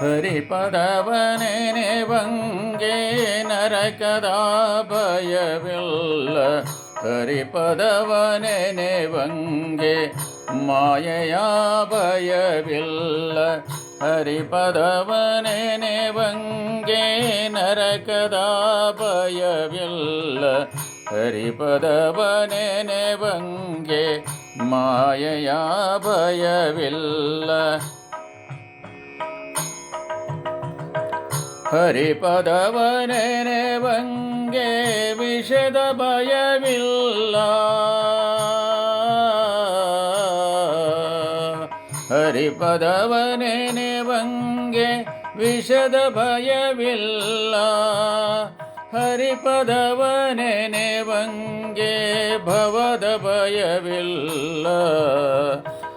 ಹರಿಪದವನೆನೆ ಬಂಗೆ ನರಕದ ಭಯವಿಲ್ಲ ಹರಿಪದವನೆನೆ ಬಂಗೆ ಮಾಯೆಯ ಭಯವಿಲ್ಲ ಹರಿಪದವನೆನೆ ಬಂಗೆ ನರಕದ ಭಯವಿಲ್ಲ ಹರಿಪದವನೆನೆ ಬಂಗೆ ಮಾಯೆಯ ಭಯವಿಲ್ಲ ಹರಿಪದವನೆನೆ ಬಂಗೆ ವಿಷದ ಭಯವಿಲ್ಲ. ಹರಿಪದವನೆ ಬಂಗೆ ವಿಷದ ಭಯವಿಲ್ಲ. ಹರಿಪದವನೆ ಬಂಗೆ ಭವದ ಭಯವಿಲ್ಲ.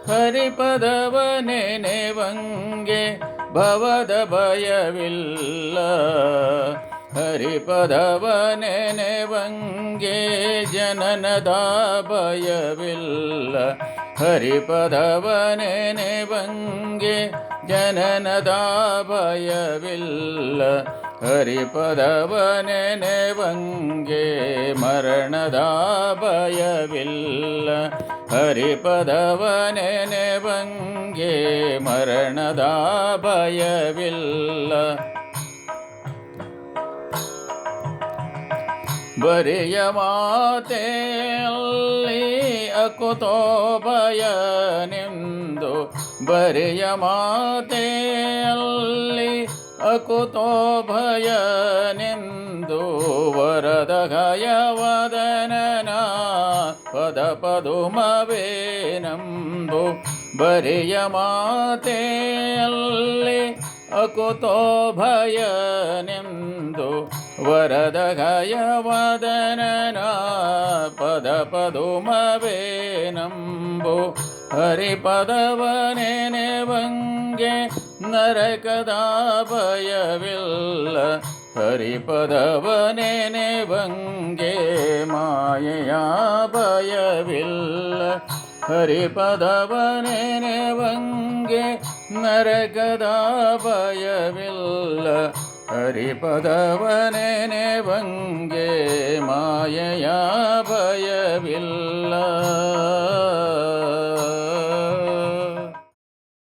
ಹರಿಪದವನೆನೆ ಬಂಗೆ ಭವದ ಭಯವಿಲ್ಲ. ಹರಿಪದವನೆನೆ ವಂಗೆ ಜನನದ ಭಯವಿಲ್ಲ. ಹರಿಪದವನೆ ಬಂಗೆ ಜನನದ ಭಯವಿಲ್ಲ. ಹರಿಪದವನೆ ಬಂಗೆ ಮರಣದ ಭಯವಿಲ್ಲ. ಹರಿಪದವನೆನೆ ಬಂಗೆ ಮರಣದ ಭಯವಿಲ್ಲ. ಬರೆಯ ಮಾತೆಯಲ್ಲಿ ಅಕುತೋ ಭಯನೆಂದು ಬರೆಯ ಮಾತೆಯಲ್ಲಿ ಅಕುತೋ ಭಯನೆಂದು ವರದ ಗಯವದನನ ಪದ ಪದುಮವೇನಂಬು ಬರೆಯ ಮಾತೆಯಲ್ಲಿ ಅಕುತೋ ಭಯನೆಂದು ವರದ ಗಯವದನನ ಪದ ಪದುಮವೇನಂಬು ಹರಿಪದವನೆನೆ ಬಂಗೆ ನರಕದ ಭಯವಿಲ್ಲ ಹರಿಪದವನೆನೆ ಬಂಗೆ ಮಾಯೆಯ ಭಯವಿಲ್ಲ ಹರಿಪದವನೆನೆ ಬಂಗೆ ನರಕದ ಭಯವಿಲ್ಲ ಹರಿಪದವನೆನೆ ಬಂಗೆ ಮಾಯೆಯ ಭಯವಿಲ್ಲ